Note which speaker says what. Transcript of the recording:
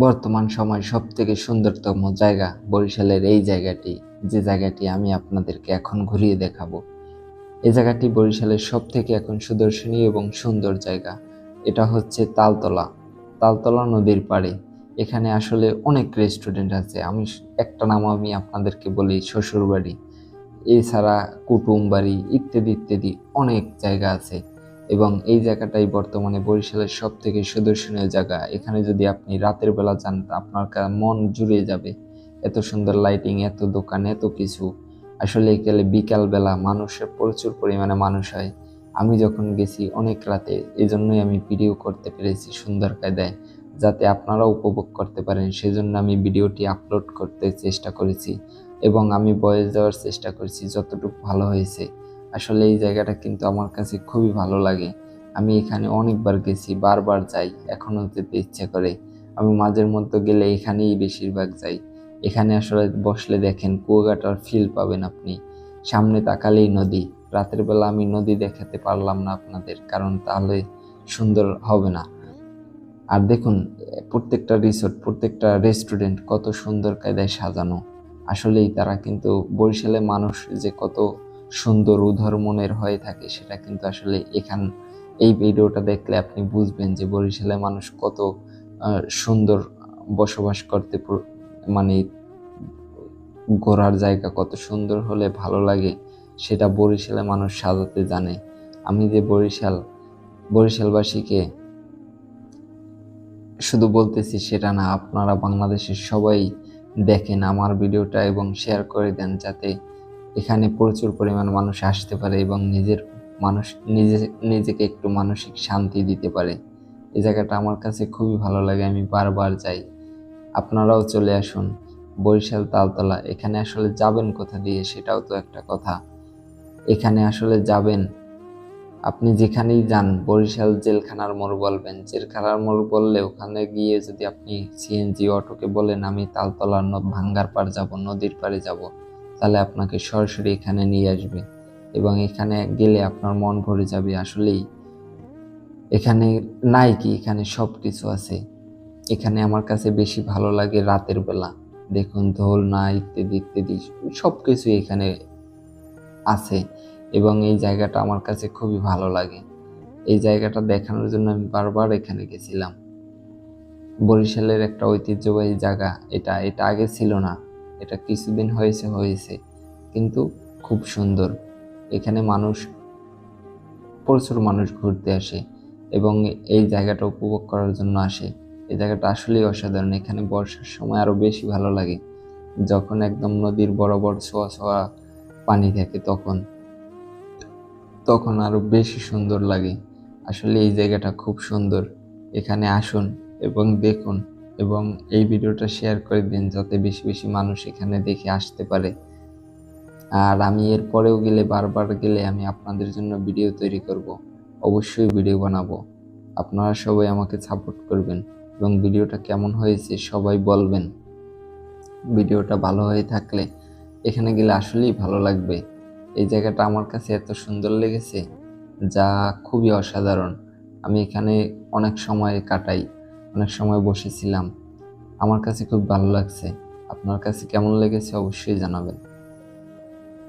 Speaker 1: বর্তমান সময় সব থেকে সুন্দরতম জায়গা বরিশালের এই জায়গাটি, যে জায়গাটি আমি আপনাদেরকে এখন ঘুরিয়ে দেখাবো। এই জায়গাটি বরিশালের সব থেকে এখন সুদর্শনীয় এবং সুন্দর জায়গা। এটা হচ্ছে তালতলা। তালতলা নদীর পাড়ে। এখানে আসলে অনেক রেস্টুরেন্ট আছে। আমি একটা নাম আমি আপনাদেরকে বলি শ্বশুরবাড়ি। এছাড়া কুটুম বাড়ি ইত্যাদি ইত্যাদি অনেক জায়গা আছে। এবং এই জায়গাটাই বর্তমানে বরিশালের সব থেকে সুদর্শনীয় জায়গা। এখানে যদি আপনি রাতের বেলা যান আপনার মন জুড়ে যাবে। এত সুন্দর লাইটিং এত দোকান, এত কিছু। আসলে এখানে বিকালবেলা মানুষের প্রচুর পরিমাণে মানুষ হয়। আমি যখন গেছি অনেক রাতে এই জন্যই আমি ভিডিও করতে পেরেছি সুন্দর কায়দায়, যাতে আপনারা উপভোগ করতে পারেন। সেজন্য আমি ভিডিওটি আপলোড করতে চেষ্টা করেছি এবং আমি বয়স দেওয়ার চেষ্টা করেছি, যতটুকু ভালো হয়েছে। আসলে এই জায়গাটা কিন্তু আমার কাছে খুবই ভালো লাগে। আমি এখানে অনেকবার গেছি, বারবার যাই এখনও যেতে ইচ্ছে করে। আমি মাঝের মধ্যে গেলে এখানেই বেশিরভাগ যাই। এখানে আসলে বসলে দেখেন কুয়াকাটার ফিল পাবেন আপনি। সামনে তাকালেই নদী। রাতের বেলা আমি নদী দেখাতে পারলাম না আপনাদের, কারণ তাহলে সুন্দর হবে না। আর দেখুন, প্রত্যেকটা রিসোর্ট প্রত্যেকটা রেস্টুরেন্ট কত সুন্দর কায়দায় সাজানো। আসলেই তারা কিন্তু বরিশালে মানুষ যে কত সুন্দর উদার মনের হয়ে থাকে, সেটা কিন্তু আসলে এখান, এই ভিডিওটা দেখলে আপনি বুঝবেন যে বরিশালে মানুষ কত সুন্দর বসবাস করতে মানে ঘোরার জায়গা কত সুন্দর হলে ভালো লাগে, সেটা বরিশালে মানুষ সাজাতে জানে। আমি যে বরিশাল, বরিশালবাসীকে শুধু বলতেছি সেটা না, আপনারা বাংলাদেশের সবাই দেখেন আমার ভিডিওটা এবং শেয়ার করে দেন যাতে এখানে প্রচুর পরিমাণ মানুষ আসতে পারে এবং নিজের মানুষ, নিজে, নিজেকে একটু মানসিক শান্তি দিতে পারে। এই জায়গাটা আমার কাছে খুবই ভালো লাগে, আমি বারবার যাই। আপনারাও চলে আসুন বরিশাল তালতলা। এখানে আসলে যাবেন কোথা দিয়ে সেটাও তো একটা কথা। এখানে আসলে যাবেন, আপনি যেখানেই যান, বরিশাল জেলখানার মোড় বলবেন। জেলখানার মোড় বললে ওখানে গিয়ে যদি আপনি সিএনজি অটোকে বলেন, আমি তালতলার নদ ভাঙ্গার পাড় যাব, নদীর পাড়ে যাব। তাহলে আপনাকে সরাসরি এখানে নিয়ে আসবে এবং এখানে গেলে আপনার মন ভরে যাবে আসলেই। এখানে নাই কি? এখানে সব কিছু আছে। এখানে আমার কাছে বেশি ভালো লাগে রাতের বেলা। দেখুন দোলনা ইত্যাদি ইত্যাদি সব কিছু এখানে আছে এবং এই জায়গাটা আমার কাছে খুবই ভালো লাগে। এই জায়গাটা দেখানোর জন্য আমি বারবার এখানে গেছিলাম। বরিশালের একটা ঐতিহ্যবাহী জায়গা এটা। এটা আগে ছিল না। এটা কিছুদিন হয়েছে হয়েছে। কিন্তু খুব সুন্দর। এখানে মানুষ, প্রচুর মানুষ ঘুরতে আসে এবং এই জায়গাটা উপভোগ করার জন্য আসে। এই জায়গাটা আসলেই অসাধারণ। এখানে বর্ষার সময় আরও বেশি ভালো লাগে। যখন একদম নদীর বরাবর ছোঁয়া ছোঁয়া পানি থাকে তখন তখন আরও বেশি সুন্দর লাগে। আসলে এই জায়গাটা খুব সুন্দর। এখানে আসুন এবং দেখুন। এবং এই ভিডিওটা শেয়ার করে দিন যাতে বেশি বেশি মানুষ এখানে দেখে আসতে পারে। আর আমি এর পরেও গেলে, বারবার গেলে আমি আপনাদের জন্য ভিডিও তৈরি করব। অবশ্যই ভিডিও বানাবো। আপনারা সবাই আমাকে সাপোর্ট করবেন এবং ভিডিওটা কেমন হয়েছে সবাই বলবেন। ভিডিওটা ভালো হয়ে থাকলে এখানে গেলে আসলেই ভালো লাগবে। এই জায়গাটা আমার কাছে এত সুন্দর লেগেছে যা খুবই অসাধারণ। আমি এখানে অনেক সময় কাটাই। অনেক সময় বসেছিলাম। আমার কাছে খুব ভালো লাগছে। আপনার কাছে কেমন লেগেছে অবশ্যই জানাবেন।